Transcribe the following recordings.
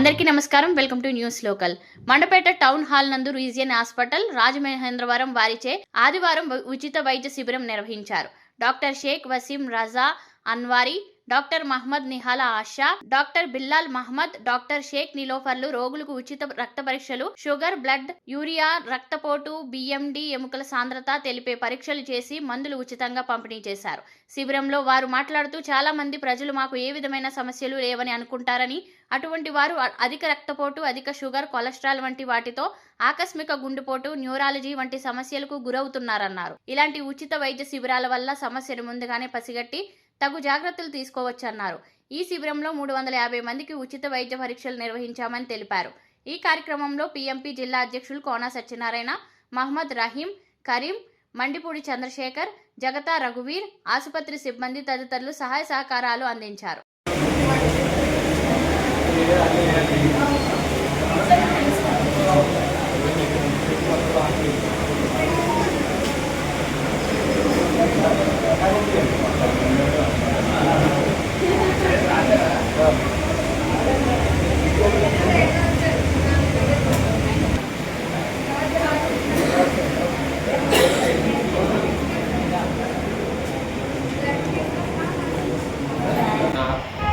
అందరికీ నమస్కారం. Welcome to news local. Mandapeta town hall నందు రీజియన్ హాస్పిటల్ రాజమహేంద్రవరం వారిచే ఆదివారం ఉచిత వైద్య శిబిరం నిర్వహించారు. Doctor Sheikh Waseem Raza Anwari doctor Mohammed Nihala Asha doctor Bilal Mohammed doctor Sheikh నిలోఫర్లు రోగులకు ఉచిత రక్త పరీక్షలు షుగర్ బ్లడ్ యూరియా రక్తపోటు బిఎండి ఎముకల సాంద్రత తెలిపే పరీక్షలు చేసి మందులు ఉచితంగా పంపిణీ చేశారు. శిబిరంలో వారు మాట్లాడుతూ చాలా మంది ప్రజలు మాకు ఏ విధమైన సమస్యలు లేవని అనుకుంటారని అటువంటి వారు అధిక రక్తపోటు అధిక షుగర్ కొలెస్ట్రాల్ వంటి వాటితో ఆకస్మిక గుండెపోటు న్యూరాలజీ వంటి సమస్యలకు గురవుతున్నారన్నారు. ఇలాంటి ఉచిత వైద్య శిబిరాల వల్ల సమస్యను ముందుగానే పసిగట్టి తగు జాగ్రత్తలు తీసుకోవచ్చన్నారు. ఈ శిబిరంలో మూడు వందల యాభై మందికి ఉచిత వైద్య పరీక్షలు నిర్వహించామని తెలిపారు. ఈ కార్యక్రమంలో పీఎంపీ జిల్లా అధ్యక్షులు కోనా సత్యనారాయణ మహమ్మద్ రహీం కరీం మండిపూడి చంద్రశేఖర్ జగతా రఘువీర్ ఆసుపత్రి సిబ్బంది తదితరులు సహాయ సహకారాలు అందించారు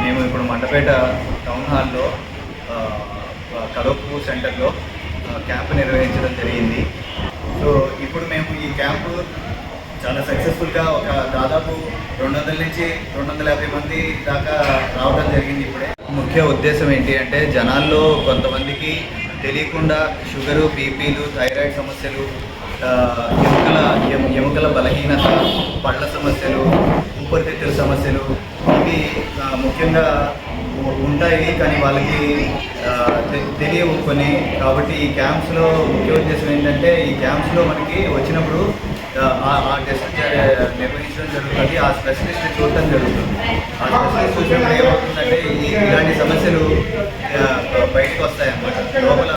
మేము ఇప్పుడు మండపేట టౌన్ హాల్లో కడోపు సెంటర్లో క్యాంప్ నిర్వహించడం జరిగింది. సో ఇప్పుడు మేము ఈ క్యాంపు చాలా సక్సెస్ఫుల్గా ఒక దాదాపు రెండు వందల నుంచి రెండు వందల యాభై మంది దాకా రావడం జరిగింది ఇప్పుడే. ముఖ్య ఉద్దేశం ఏంటి అంటే జనాల్లో కొంతమందికి తెలియకుండా షుగరు బీపీలు థైరాయిడ్ సమస్యలు ఎముకల ఎముకల బలహీనత పళ్ళ సమస్యలు ఊపిరితిత్తుల సమస్యలు ఇవి ముఖ్యంగా ఉంటాయి కానీ వాళ్ళకి తెలియవు కొన్ని. కాబట్టి ఈ క్యాంప్స్లో ముఖ్య ఉద్దేశం ఏంటంటే ఈ క్యాంప్స్లో మనకి వచ్చినప్పుడు ఆ, టెస్ట్ నిర్వహించడం జరుగుతుంది ఆ స్పెషలిస్ట్ చూడటం జరుగుతుంది. ఆ స్పెషలిస్ట్ చూసినప్పుడు ఏమవుతుందంటే ఈ- ఇలాంటి సమస్యలు బయటకు వస్తాయన్నమాట. లోపల